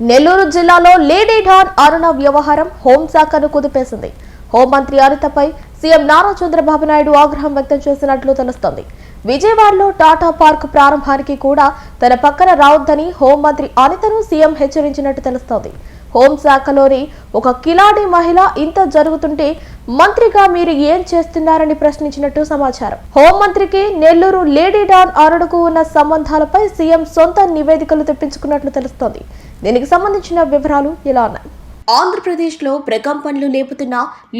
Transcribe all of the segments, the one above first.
నెల్లూరు జిల్లాలో lady don అరుణ వ్యవహారం హోంశాఖను కుదిపేసింది. హోంమంత్రి అనితపై సీఎం నారా చంద్రబాబు నాయుడు ఆగ్రహం వ్యక్తం చేసినట్లు తెలుస్తోంది. విజయవాడలో టాటా పార్క్ ప్రారంభానికి కూడా తన పక్కన రావద్దని హోంమంత్రి అనితను సీఎం హెచ్చరించినట్టు తెలుస్తోంది. హోంశాఖలోని ఒక కిలాడి మహిళ ఇంత జరుగుతుంటే మంత్రిగా మీరు ఏం చేస్తున్నారని ప్రశ్నించినట్టు సమాచారం. హోంమంత్రికి నెల్లూరు లేడీ డాన్ అరుడుకు ఉన్న సంబంధాలపై సీఎం సొంత నివేదికలు తెప్పించుకున్నట్లు తెలుస్తోంది. దీనికి సంబంధించిన వివరాలు ఇలా ఉన్నాయి. ఆంధ్రప్రదేశ్లో ప్రకంపనలు లేపుతున్న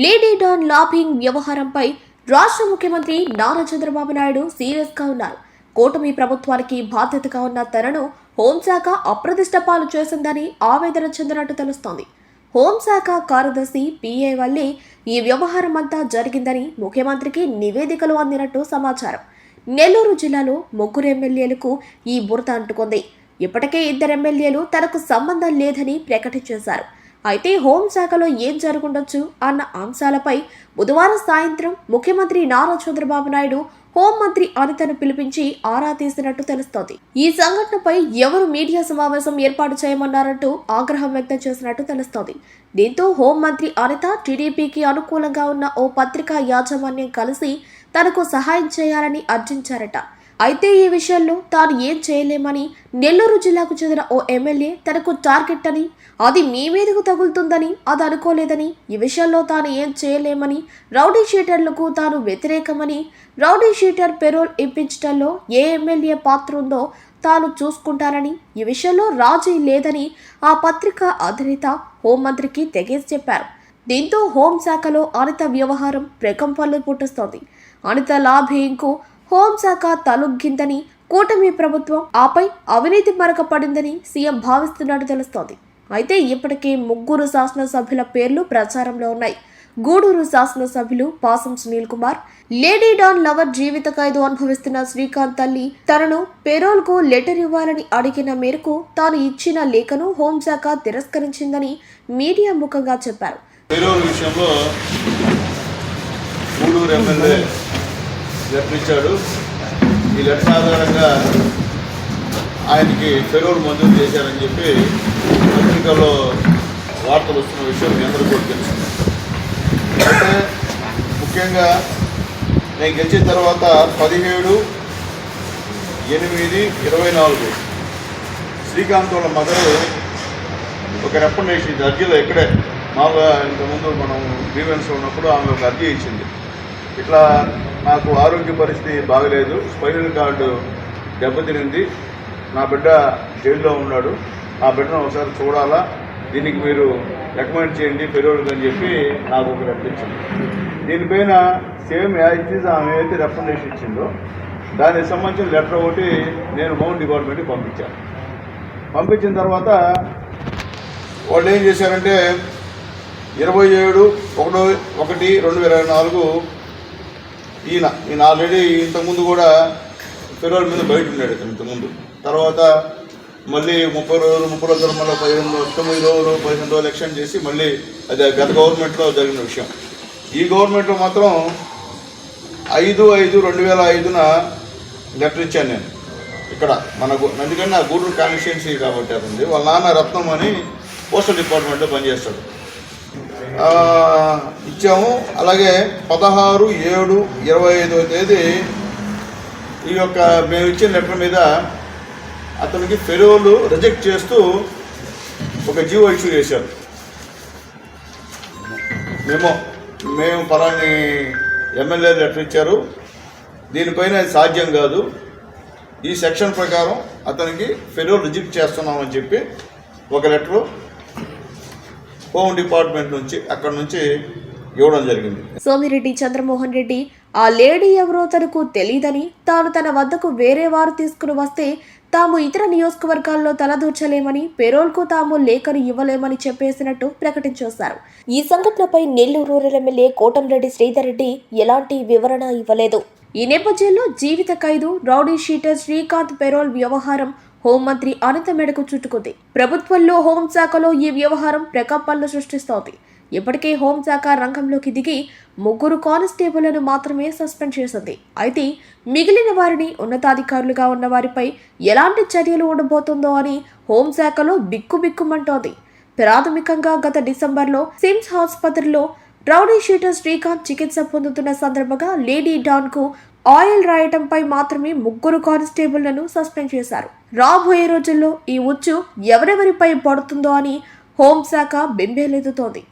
లేడీ డాన్ లాబింగ్ వ్యవహారంపై రాష్ట్ర ముఖ్యమంత్రి నారా చంద్రబాబు నాయుడు సీరియస్గా ఉన్నారు. కూటమి ప్రభుత్వానికి బాధ్యతగా ఉన్న తనను హోంశాఖ అప్రదిష్ట పాలు చేసిందని ఆవేదన చెందినట్టు తెలుస్తోంది. హోంశాఖ కార్యదర్శి పిఏ వల్లే ఈ వ్యవహారం అంతా జరిగిందని ముఖ్యమంత్రికి నివేదికలు అందినట్టు సమాచారం. నెల్లూరు జిల్లాలో ముగ్గురు ఎమ్మెల్యేలకు ఈ బురద అంటుకుంది. ఇప్పటికే ఇద్దరు ఎమ్మెల్యేలు తనకు సంబంధం లేదని ప్రకటించేశారు. అయితే హోంశాఖలో ఏం జరుగుండొచ్చు అన్న అంశాలపై బుధవారం సాయంత్రం ముఖ్యమంత్రి నారా చంద్రబాబు నాయుడు హోంమంత్రి అనితను పిలిపించి ఆరా తీసినట్టు తెలుస్తోంది. ఈ సంఘటనపై ఎవరు మీడియా సమావేశం ఏర్పాటు చేయమన్నారంటూ ఆగ్రహం వ్యక్తం చేసినట్టు తెలుస్తోంది. దీంతో హోంమంత్రి అనిత టీడీపీకి అనుకూలంగా ఉన్న ఓ పత్రికా యాజమాన్యం కలిసి తనకు సహాయం చేయాలని అర్జించారట. అయితే ఈ విషయంలో తాను ఏం చేయలేమని నెల్లూరు జిల్లాకు చెందిన ఓ ఎమ్మెల్యే తనకు టార్గెట్ అని అది మీ మీదకు తగులుతుందని అది అనుకోలేదని ఈ విషయంలో తాను ఏం చేయలేమని రౌడీ షీటర్లకు తాను వ్యతిరేకమని రౌడీ షీటర్ పెరోల్ ఇప్పించడంలో ఏ ఎమ్మెల్యే పాత్ర ఉందో తాను చూసుకుంటానని ఈ విషయంలో రాజీ లేదని ఆ పత్రిక అధినేత హోంమంత్రికి తెగేసి చెప్పారు. దీంతో హోంశాఖలో అనిత వ్యవహారం ప్రకంపనలు పుట్టిస్తోంది. అనిత లాభేయంకు హోంశాఖ తలుగ్గిందని కూటమి ప్రభుత్వం ఆపై అవినీతి మరక పడిందని సీఎం భావిస్తున్నట్టు తెలుస్తోంది. అయితే ఇప్పటికే ముగ్గురు శాసనసభ్యుల పేర్లు ప్రచారంలో ఉన్నాయి. గూడూరు శాసనసభ్యులు Pasam Sunil Kumar lady don lover జీవిత ఖైదు అనుభవిస్తున్న శ్రీకాంత్ తల్లి తనను పెరోల్కు లెటర్ ఇవ్వాలని అడిగిన మేరకు తాను ఇచ్చిన లేఖను హోంశాఖ తిరస్కరించిందని మీడియా ముఖంగా చెప్పారు. జరిపించాడు. ఈ లెటర్ ఆధారంగా ఆయనకి ఫెరోల్ మంజూరు చేశారని చెప్పి పత్రికలో వార్తలు వస్తున్న విషయం మీ అందరూ కూడా తెలుసు. అయితే ముఖ్యంగా నేను గెలిచిన తర్వాత పదిహేడు ఎనిమిది ఇరవై నాలుగు శ్రీకాంత్ వాళ్ళ మదరు ఒక రెకమెండేషన్ అర్జీలో ఇక్కడే మామూలుగా ఇంతకుముందు మనం గ్రీవెన్స్ ఉన్నప్పుడు ఆమె ఒక అర్జీ ఇచ్చింది. ఇట్లా నాకు ఆరోగ్య పరిస్థితి బాగలేదు. స్పైనల్ కార్డు దెబ్బతినింది. నా బిడ్డ జైల్లో ఉన్నాడు. ఆ బిడ్డను ఒకసారి చూడాలా? దీనికి మీరు రికమెండ్ చేయండి పెరోడ్కి అని చెప్పి నాకు ఒక రప్పించింది దీనిపైన సేమ్ యాజ్ ఆమె అయితే రెఫండేషన్ ఇచ్చిందో దానికి సంబంధించిన లెటర్ ఒకటి నేను హోమ్ డిపార్ట్మెంట్కి పంపించాను. పంపించిన తర్వాత వాళ్ళు ఏం చేశారంటే ఇరవై ఏడు ఒకటో ఒకటి రెండు వేల ఇరవై నాలుగు ఈయన ఈయన ఆల్రెడీ ఇంతకుముందు కూడా ఫిరోల్ మీద బయట ఉన్నాడు ఇతను ఇంతకుముందు. తర్వాత మళ్ళీ ముప్పై రోజులు ముప్పై రోజులు మళ్ళీ పదిహేను తొమ్మిది రోజులు పదిహేను రోజులు ఎలక్షన్ చేసి మళ్ళీ అదే గత గవర్నమెంట్లో జరిగిన విషయం. ఈ గవర్నమెంట్లో మాత్రం ఐదు ఐదు రెండు వేల ఐదున లెటర్ ఇచ్చాను నేను. ఇక్కడ మనకు ఎందుకంటే నా గూడూరు కాన్స్టిట్యున్సీ కాబట్టి అది ఉంది. వాళ్ళ నాన్న రత్నం అని పోస్టల్ డిపార్ట్మెంట్లో పనిచేస్తాడు. ఇచ్చాము. అలాగే పదహారు ఏడు ఇరవై ఐదవ తేదీ ఈ యొక్క మేము ఇచ్చిన లెటర్ మీద అతనికి ఫెలోలు రిజెక్ట్ చేస్తూ ఒక జీవో ఇష్యూ చేశారు. మేము మేము పలాని ఎమ్మెల్యే లెటర్ ఇచ్చారు. దీనిపైన అది సాధ్యం కాదు. ఈ సెక్షన్ ప్రకారం అతనికి ఫెలో రిజెక్ట్ చేస్తున్నామని చెప్పి ఒక లెటరు హోమ్ డిపార్ట్మెంట్ నుంచి అక్కడ నుంచి ఇవ్వడం జరిగింది. సోమిరెడ్డి చంద్రమోహన్ రెడ్డి ఆ లేడీ ఎవరో తనకు తెలియదని తాను తన వద్దకు వేరే వారు తీసుకుని వస్తే తాము ఇతర నియోజకవర్గాల్లో తలదూర్చలేమని పెరోల్కు తాము లేఖను ఇవ్వలేమని చెప్పేసినట్టు ప్రకటించేశారు. ఈ సంఘటనపై నెల్లూరు రూరల్ ఎమ్మెల్యే కోటంరెడ్డి శ్రీధర్ రెడ్డి ఎలాంటి వివరణ ఇవ్వలేదు. ఈ నేపథ్యంలో జీవిత ఖైదు రౌడీ షీటర్ శ్రీకాంత్ పెరోల్ వ్యవహారం హోంమంత్రి అనిత మెడకు చుట్టుకుంది. ప్రభుత్వంలో హోంశాఖలో ఈ వ్యవహారం ప్రకంపనలు సృష్టిస్తోంది. ఇప్పటికే హోంశాఖ రంగంలోకి దిగి ముగ్గురు కానిస్టేబుళ్ళను మాత్రమే సస్పెండ్ చేసింది. అయితే మిగిలిన వారిని ఉన్నతాధికారులుగా ఉన్న వారిపై ఎలాంటి చర్యలు ఉండబోతుందో అని హోంశాఖలో బిక్కుబిక్కుమంటోంది. ప్రాథమికంగా గత డిసెంబర్లో సిమ్స్ ఆసుపత్రిలో రౌడీ షీటర్ శ్రీకాంత్ చికిత్స పొందుతున్న సందర్భంగా లేడీ డాన్కు ఆయిల్ రాయటంపై మాత్రమే ముగ్గురు కానిస్టేబుళ్ళను సస్పెండ్ చేశారు. రాబోయే రోజుల్లో ఈ ఉచ్చు ఎవరెవరిపై పడుతుందో అని హోంశాఖ బెంబేలెత్తుతోంది.